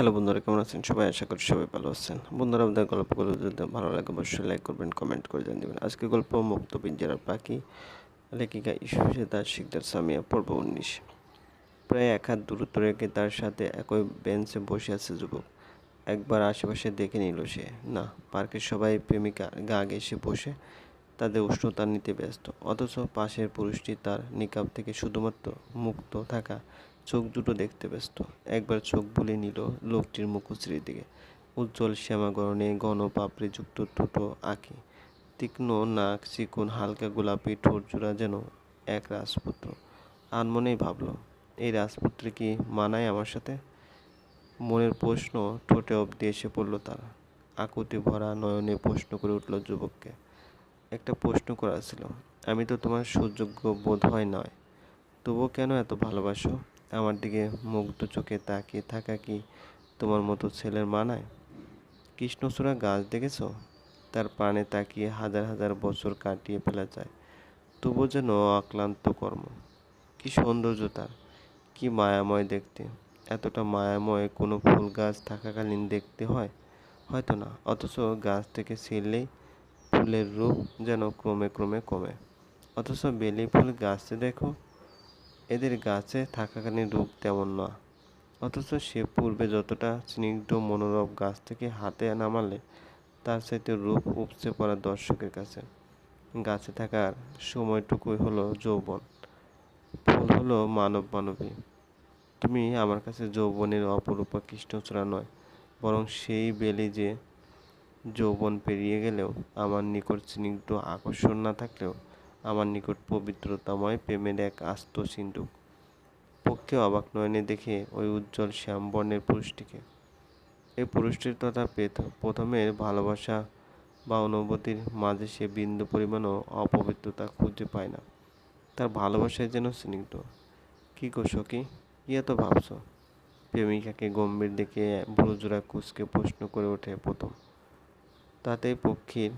Hello বন্ধুরা, কেমন আছেন? সবাই আশা করি সবাই ভালো আছেন। বন্ধুরা, আমাদের গল্পগুলো যদি ভালো লাগে, অবশ্যই লাইক করবেন কমেন্ট করে জানিয়ে দেবেন। আজকে গল্প মুক্ত পিঞ্জারার পাখি, লেখিকা ইস্যু তার শিকদার সামিয়া, পর্ব উনিশ। প্রায় এক হাত দূরত্ব রেখে তার সাথে একই বেঞ্চে বসে আছে যুবক। একবার আশেপাশে দেখে নিল সে। না, পার্কের সবাই প্রেমিকা, গা ঘেসে বসে তাদের উষ্ণতা নিতে ব্যস্ত। অথচ পাশের পুরুষটি তার নিকাব থেকে শুধুমাত্র মুক্ত থাকা চোখ দুটো দেখতে ব্যস্ত। একবার চোখ বুলিয়ে নিল লোকটির মুখশ্রীর দিকে। উজ্জ্বল শ্যামাগরণে ঘন পাপড়িযুক্ত দুটো আঁকি। তীক্ষ্ণ নাক, চিকুন হালকা গোলাপি ঠোঁট জোড়া যেন এক রাজপুত্র। আনমনেই ভাবল, এই রাজপুত্র কি মানায় আমার সাথে? মনের প্রশ্ন ঠোঁটে অবধি এসে পড়ল তার। আকুতি ভরা নয়নে প্রশ্ন করে উঠল যুবককে, একটা প্রশ্ন করা ছিল। আমি তো তোমার সুযোগ্য বোধ হয় নয়। তবুও কেন এত ভালোবাসো? আমার দিকে মুগ্ধ চোখে তাকিয়ে থাকা কি তোমার মতো ছেলের মানায় কৃষ্ণচূড়া গাছ দেখেছ? তার প্রাণে তাকিয়ে হাজার হাজার বছর কাটিয়ে ফেলা যায়। তবু যেন অক্লান্ত কর্ম। কি সৌন্দর্য তার, কি মায়াময় দেখতে। এতটা মায়াময় কোনো ফুল গাছ থাকাকালীন দেখতে হয়? হয়তো না, অথচ গাছ থেকে ছিঁড়লেই ফুলের রূপ যেন ক্রমে ক্রমে কমে। অথচ বেলি ফুল গাছে দেখো এদের গাছে থাকাকালীন রূপ তেমন না। অথচ সে পূর্বে যতটা স্নিগ্ধ মনোরম গাছ থেকে হাতে নামালে, তার সাথে রূপ উপচে পড়া দর্শকের কাছে। গাছে থাকার সময়টুকুই হলো যৌবন। ফুল হলো মানব মানবী। তুমি আমার কাছে যৌবনের অপরূপা কৃষ্ণচূড়া নয়, বরং সেই বেলি যে যৌবন পেরিয়ে গেলেও, আমার নিকট স্নিগ্ধ আকর্ষণ না থাকলেও আমার নিকট পবিত্রতাময় প্রেমের এক আস্ত সিন্ধুক। পক্ষে অবাক নয়নে দেখে ওই উজ্জ্বল শ্যাম বর্ণের পুরুষটিকে। এই পুরুষটির তথা প্রথমের ভালোবাসা বা অনুভূতির মাঝে সে বিন্দু পরিমাণও অপবিত্রতা খুঁজে পায় না। তার ভালোবাসায় যেন স্নিগ্ধ। কী গো সখী, কি এত ভাবছ? প্রেমিকাকে গম্ভীর দেখে ভুরুজোড়া কুচকে প্রশ্ন করে ওঠে প্রথম। তাতেই পক্ষীর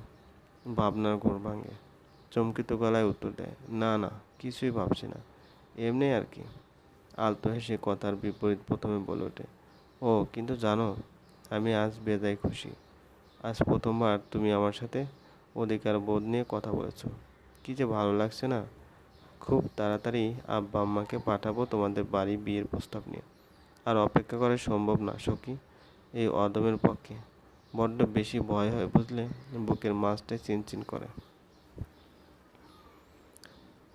ভাবনার ঘোর ভাঙে। চমকিত গলায় উত্তর দেয়, না না, কিছুই ভাবছি না। এমনি আর কি। আলতো হেসে কথার বিপরীত প্রথমে বলে ওঠে, ও, কিন্তু জানো, আমি আজ বেজায় খুশি। আজ প্রথমবার তুমি আমার সাথে অধিকার বোধ নিয়ে কথা বলেছ। কী যে ভালো লাগছে না? খুব তাড়াতাড়ি আব্বা আম্মাকে পাঠাবো তোমাদের বাড়ি বিয়ের প্রস্তাব নিয়ে। আর অপেক্ষা করা সম্ভব না, সখী, এই অদমের পক্ষে। বড্ড বেশি ভয় হয় বুঝলে, বুকের মাছটাই চিনচিন করে।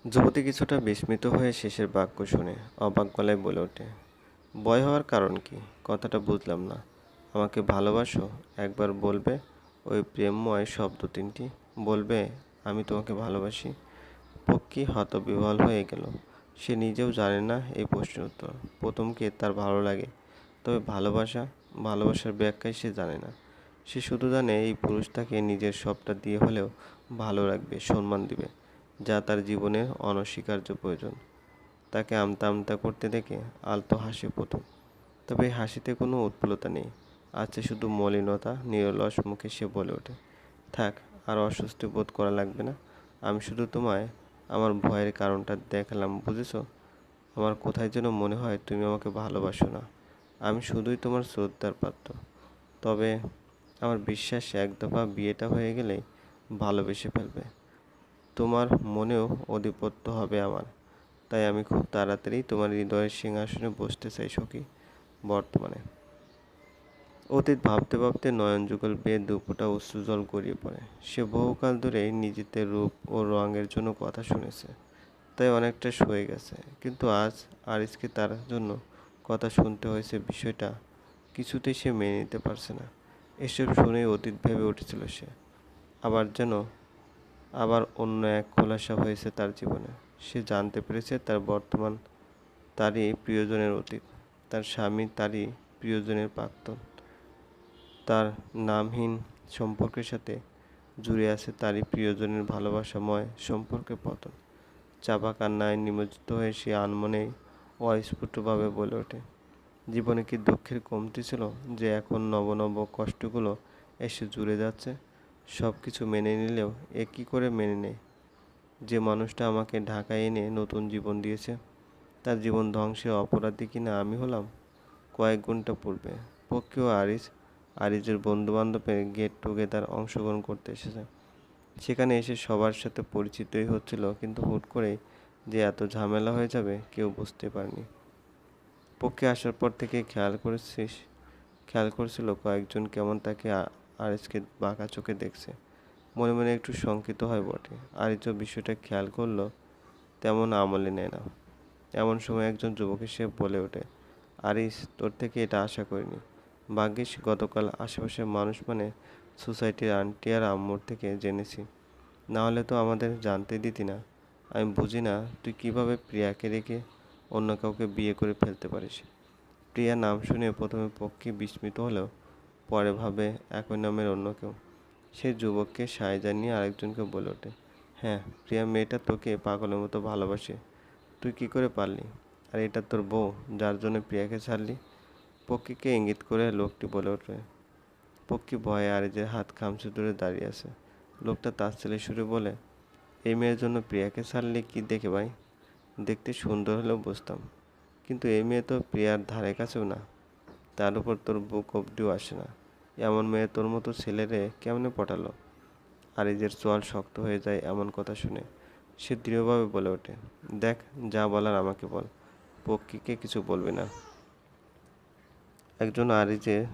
যুবতী কিছুটা বিস্মিত হয়ে শেষের বাক্য শুনে অবাক গলায় বলে ওঠে, ভয় হওয়ার কারণ কি? কথাটা বুঝলাম না। আমাকে ভালোবাসো? একবার বলবে ওই প্রেমময় শব্দ তিনটি। বলবে, আমি তোমাকে ভালোবাসি। পক্ষী হতবিহ্বল হয়ে গেল। সে নিজেও জানে না এই প্রশ্নের উত্তর। প্রথমকে তার ভালো লাগে? তবে ভালোবাসা, ভালোবাসার ব্যাখ্যায় সে জানে না। সে শুধু জানে এই পুরুষ তাকে নিজের সবটা দিয়ে হলেও ভালো রাখবে, সম্মান দিবে। যা তার জীবনের অনস্বীকার্য প্রয়োজন। তাকে আমতা আমতা করতে দেখে আলতো হাসি প্রথম তবে হাসিতে কোনো উৎফুল্লতা নেই। আছে শুধু মলিনতা, নিরলস মুখে সে বলে ওঠে, থাক, আর অস্বস্তি বোধ করা লাগবে না। আমি শুধু তোমায়, আমার ভয়ের কারণটা দেখালাম, বুঝেছ? আমার কোথায় যেন মনে হয় তুমি আমাকে ভালোবাসো না। আমি শুধুই তোমার শ্রদ্ধার পাত্র। তবে আমার বিশ্বাস, এক দফা বিয়েটা হয়ে গেলেই ভালোবেসে ফেলবে। তোমার মনেও অধিপত্য হবে আমার। তাই আমি খুব তাড়াতাড়ি তোমার হৃদয়ের সিংহাসনে বসতে চাই, সখী, বর্তমানে। অতীত ভাবতে ভাবতে নয়ন যুগল বেয়ে দুপুটা অশ্রুজল গড়িয়ে পড়ে। সে বহুকাল ধরে নিজেদের রূপ ও রঙের জন্য কথা শুনেছে। তাই অনেকটা সয়ে গেছে। কিন্তু আজ আরিসকে তার জন্য কথা শুনতে হয়েছে বিষয়টা কিছুতেই সে মেনে নিতে পারছে না। এসব শুনেই অতীত ভেবে উঠেছিল সে। আবার যেন আবার অন্য এক খোলাসা হয়েছে তার জীবনে। সে জানতে পেরেছে তার বর্তমান তারই প্রিয়জনের অতীত। তার স্বামী তারই প্রিয়জনের প্রাক্তন। তার নামহীন সম্পর্কের সাথে জুড়ে আছে তারই প্রিয়জনের ভালোবাসাময় সম্পর্কের পতন। চাপা কান্নায় নিমজ্জিত হয়ে সে আনমনেই অস্ফুটভাবে বলে ওঠে, জীবনে কি দুঃখের কমতি ছিল যে এখন নব নব কষ্টগুলো এসে জুড়ে যাচ্ছে? সব কিছু মেনে নিলেও এ কী করে মেনে নেয়? যে মানুষটা আমাকে ঢাকায় এনে নতুন জীবন দিয়েছে, তার জীবন ধ্বংসে অপরাধী কিনা আমি হলাম? কয়েক ঘণ্টা পূর্বে পক্ষী ও আরিজ, আরিজের বন্ধু বান্ধবের গেট টুগেদার অংশগ্রহণ করতে এসেছে। সেখানে এসে সবার সাথে পরিচিতই হচ্ছিল, কিন্তু হুট করেই যে এত ঝামেলা হয়ে যাবে কেউ বুঝতে পারেনি। পক্ষে আসার পর থেকে খেয়াল করেছিস, খেয়াল করছিল কয়েকজন কেমন তাকে আরিজকে বাঁকা চোখে দেখছে। মনে মনে একটু শঙ্কিত হয় বটে। আরিজও বিষয়টা খেয়াল করল, তেমন আমলে নেয় না। এমন সময় একজন যুবক এসে বলে ওঠে, আরিস, তোর থেকে এটা আশা করিনি। ভাগ্যিস, গতকাল আশেপাশের মানুষ মানে সোসাইটির আন্টি আর আম্মুর থেকে জেনেছি। না হলে তো আমাদের জানতে দিতি না। আমি বুঝি না, তুই কীভাবে প্রিয়াকে রেখে অন্য কাউকে বিয়ে করে ফেলতে পারিস? প্রিয়া নাম শুনে প্রথমে পক্ষে বিস্মিত হলেও পরে ভাবে একই নামের অন্য কেউ। সে যুবককে সায় জানিয়ে আরেকজনকে বলে ওঠে হ্যাঁ প্রিয়া, মেয়েটা তোকে পাগলের মতো ভালোবাসে। তুই কি করে পারলি? আর এটা তোর বউ, যার জন্য প্রিয়াকে ছাড়লি? পক্ষীকে ইঙ্গিত করে লোকটি বলে ওঠে, পক্ষী ভয়ে আরিজের হাত খামচে ধরে দাঁড়িয়ে আছে। লোকটা তার ছেলে সুরে বলে, এই মেয়ের জন্য প্রিয়াকে ছাড়লে কি দেখে ভাই? দেখতে সুন্দর হলেও বুঝতাম। কিন্তু এই মেয়ে তো প্রিয়ার ধারে কাছেও না। তার উপর তোর বুক অবধিও আসে না। এমন মেয়ে তোর মতো ছেলেরে কেমনে পটালো? আরিজের চোয়াল শক্ত হয়ে যায় এমন কথা শুনে। সে দৃঢ়ভাবে বলে ওঠে, দেখ, যা বলার আমাকে বল। পক্ষীকে কিছু বলবে না। একজন আরিজের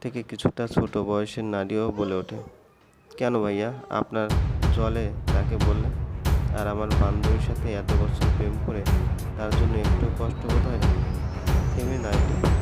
থেকে কিছুটা ছোট বয়সের নারীও বলে ওঠে, কেন ভাইয়া, আপনার জলে তাকে বললে? আর আমার বান্ধবীর সাথে এত বছর প্রেম করে তার জন্য একটু কষ্ট না থেমে না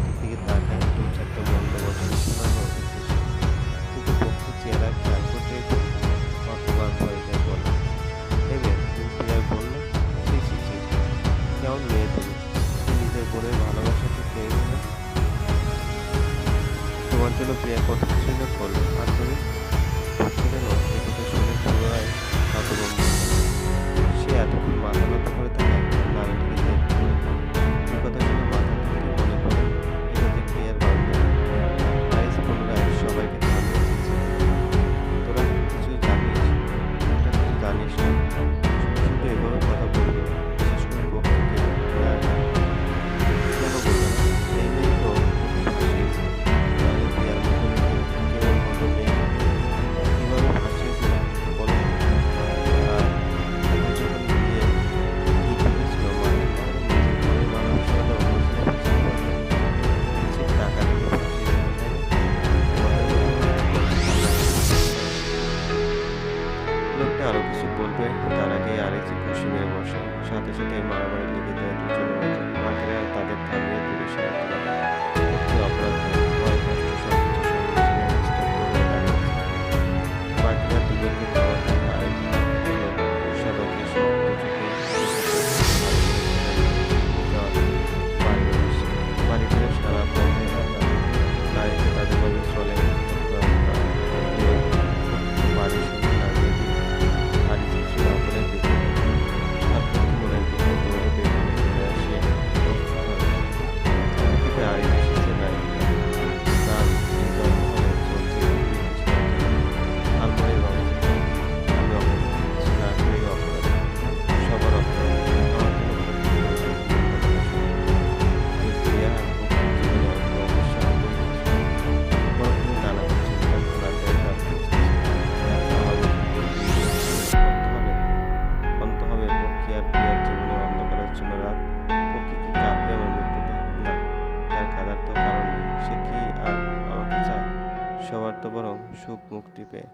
বরং সুখ মুক্তি পেয়ে।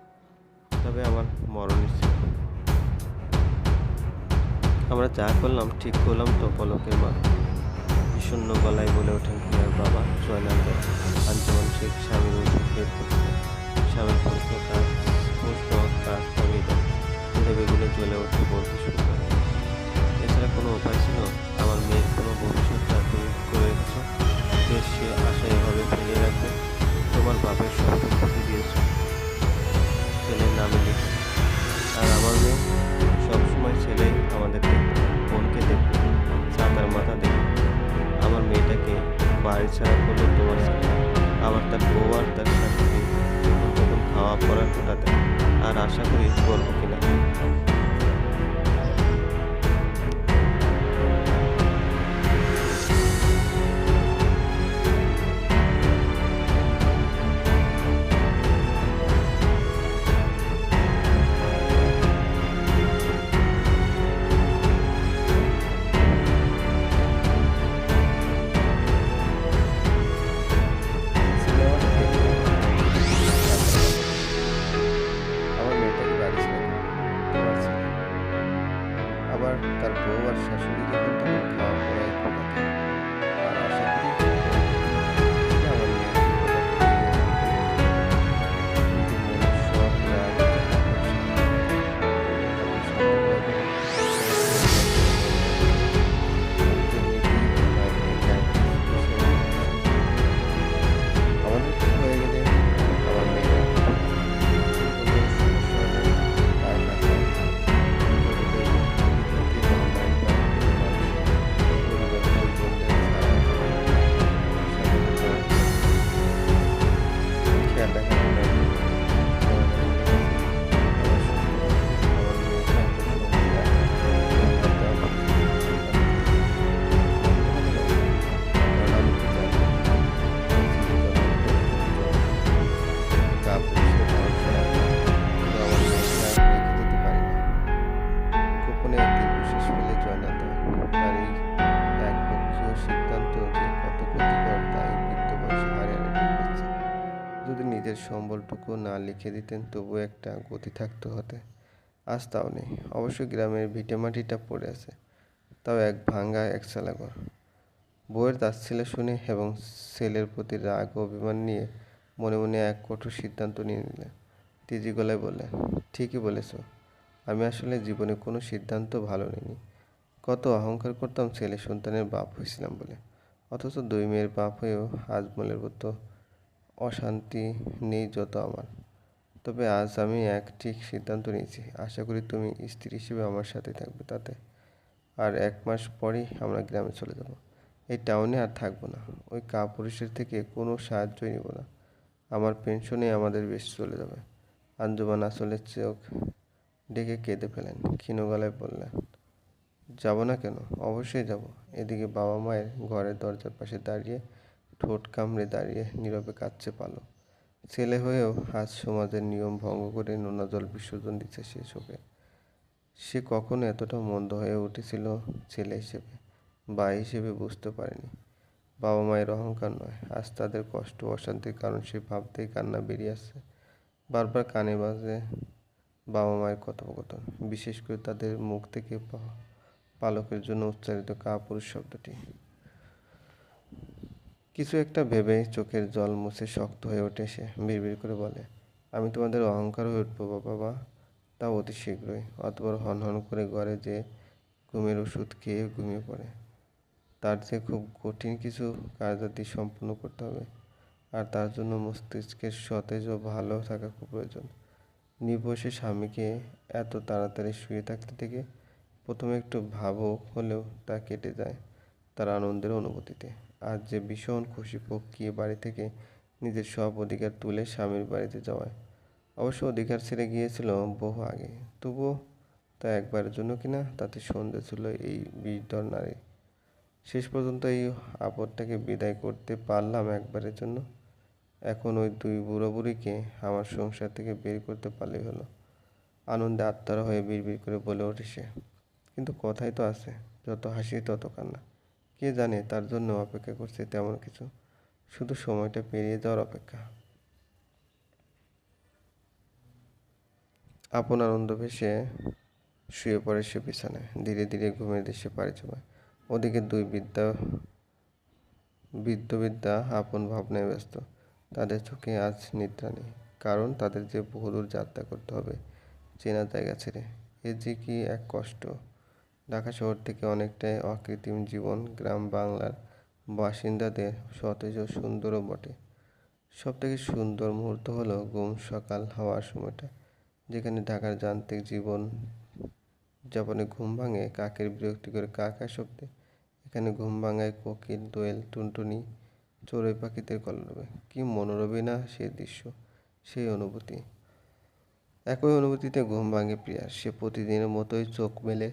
তবে আমার মরণ নিশ্চিত আমরা যা করলাম, ঠিক করলাম তো পলকের মা বিষণ্ণ গলায় বলে ওঠেন প্রিয়ার বাবা জয়নাল দেয় আঞ্জমান শেখ স্বামীর বের করতে। স্বামীর বেগুনে জ্বলে উঠে বলতে শুরু করে। এছাড়া কোনো উপায় ছিল? আমার মেয়ের কোনো ভবিষ্যৎটা তুমি করে রেখেছো সে আশা এভাবে ফেলিয়ে রাখবে? তোমার বাপের চাঁদার মাথা দেখে আমার মেয়েটাকে বাড়ি ছাড়া করল তোমার সাথে আবার তার বউ আর তার সাথে খাওয়া পড়ার ঘটাতে আর আশা করি করব নিজের সম্বলটুকু না লিখে দিতেন, তবু একটা গতি থাকতো হতে। আজ তাও নেই। অবশ্য গ্রামের ভিটেমাটিটা পড়ে আছে। তাও এক ভাঙ্গা একচালা ঘর। বউয়ের তাচ্ছিল্য শুনে এবং ছেলের প্রতি রাগ অভিমান নিয়ে মনে মনে এক কঠোর সিদ্ধান্ত নিয়ে নিলেন তেজি গলায় বললেন ঠিকই বলেছ। আমি আসলে জীবনে কোনো সিদ্ধান্ত ভালো নিইনি। কত অহংকার করতাম ছেলে সন্তানের বাপ হয়েছিলাম বলে। অথচ দুই মেয়ের বাপ হয়েও আজমলের মতো অশান্তি নেই যত আমার। তবে আজ আমি এক ঠিক সিদ্ধান্ত নিয়েছি। আশা করি তুমি স্ত্রী হিসেবে আমার সাথে থাকবে তাতে। আর এক মাস পরেই আমরা গ্রামে চলে যাব। এই টাউনে আর থাকব না। ওই কাপুরুষের থেকে কোনো সাহায্যই নেব না। আমার পেনশনে আমাদের বেশ চলে যাবে। আঞ্জুমান আসলের চোখ ডেকে কেঁদে ফেলেন। ক্ষীণ গলায় বললেন, যাব না কেন? অবশ্যই যাব। এদিকে বাবা মায়ের ঘরের দরজার পাশে দাঁড়িয়ে ঠোঁট কামড়ে দাঁড়িয়ে নীরবে কাঁদছে পালো ছেলে হয়েও আজ সমাজের নিয়ম ভঙ্গ করে নোনা জল বিসর্জন দিচ্ছে সে চোখে সে কখনো এতটা মন্দ হয়ে উঠেছিল ছেলে হিসেবে বা হিসেবে বুঝতে পারেনি। বাবা মায়ের অহংকার নয়, আজ তাদের কষ্ট অশান্তির কারণ সে ভাবতেই কান্না বেরিয়ে আসছে। বারবার কানে বাজে বাবা মায়ের কথোপকথন, বিশেষ করে তাদের মুখ থেকে পালকের জন্য উচ্চারিত কাপুরুষ শব্দটি। কিছু একটা ভেবে চোখের জল মুছে শক্ত হয়ে ওঠে সে, বিড়বিড় করে বলে, আমি তোমাদের অহংকার হয়ে উঠবো বাবা। তাও অতি শীঘ্রই। অতপর হন হন করে ঘরে যে ঘুমের ওষুধ খেয়ে ঘুমিয়ে পড়ে। তার যে খুব কঠিন কিছু কার্যাদি সম্পূর্ণ করতে হবে। আর তার জন্য মস্তিষ্কের সতেজ ও ভালো থাকা খুব প্রয়োজন। নিবসে স্বামীকে এত তাড়াতাড়ি শুয়ে থাকতে থেকে প্রথমে একটু ভাবুক হলেও তা কেটে যায় তার আনন্দের অনুভূতিতে। আজ যে ভীষণ খুশি পক্ষিয়ে বাড়ি থেকে নিজের সব অধিকার তুলে স্বামীর বাড়িতে যাওয়ায় অবশ্য অধিকার ছেড়ে গিয়েছিল বহু আগে। তবুও তা একবারের জন্য কিনা তাতে সন্ধে ছিল এই বিদর নারী শেষ পর্যন্ত এই আপদটাকে বিদায় করতে পারলাম একবারের জন্য। এখন ওই দুই বুড়ো বুড়িকে আমার সংসার থেকে বের করতে পারলেই হলো। আনন্দে আত্মারা হয়ে বিড়বিড় করে বলে ওঠে সে কিন্তু কথাই তো আছে, যত হাসি তত কান্না। কে জানে তার জন্য অপেক্ষা করছে তেমন কিছু। শুধু সময়টা পেরিয়ে যাওয়ার অপেক্ষা। আপন আনন্দ ভেসে শুয়ে পড়ে সে বিছানায়। ধীরে ধীরে ঘুমের দেশে পাড়ি জমায়। ওদিকে দুই বিদ্যা বৃদ্ধ বিদ্যা আপন ভাবনায় ব্যস্ত। তাদের চোখে আজ নিদ্রা নেই। কারণ তাদের যে বহুদূর যাত্রা করতে হবে, চেনা জায়গা ছেড়ে। এ যে কি এক কষ্ট। ঢাকা শহর থেকে অনেকটাই অকৃত্রিম জীবন গ্রাম বাংলার বাসিন্দাদের সতেজ ও সুন্দরও বটে। সব থেকে সুন্দর মুহূর্ত হলো গুম সকাল হওয়ার সময়টা, যেখানে ঢাকার যান্ত্রিক জীবন যাপনে ঘুম ভাঙে কাকের বিরক্তিকর কাকা শব্দে। এখানে ঘুম ভাঙায় কোকিল, দোয়েল, টুনটুনি, চড়ুই পাখিদের কলরবে। কি মনোরমী না সেই দৃশ্য, সেই অনুভূতি। একই অনুভূতিতে ঘুম ভাঙে প্রিয়া সে প্রতিদিনের মতোই চোখ মেলে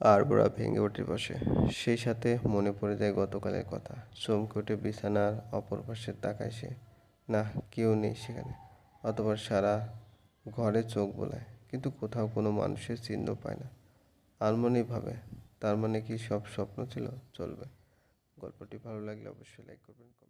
আর ওরা ভেঙে ওঠে বসে। সেই সাথে মনে পড়ে যায় গতকালের কথা। চমকে উঠে বিছানার অপর পাশে তাকায় সে। না, কেউ নেই সেখানে। অতবার সারা ঘরে চোখ বোলায়। কিন্তু কোথাও কোনো মানুষের চিহ্ন পায় না। আলমনি ভাবে, তার মানে কি সব স্বপ্ন ছিল? চলবে। গল্পটি ভালো লাগলে অবশ্যই লাইক করবেন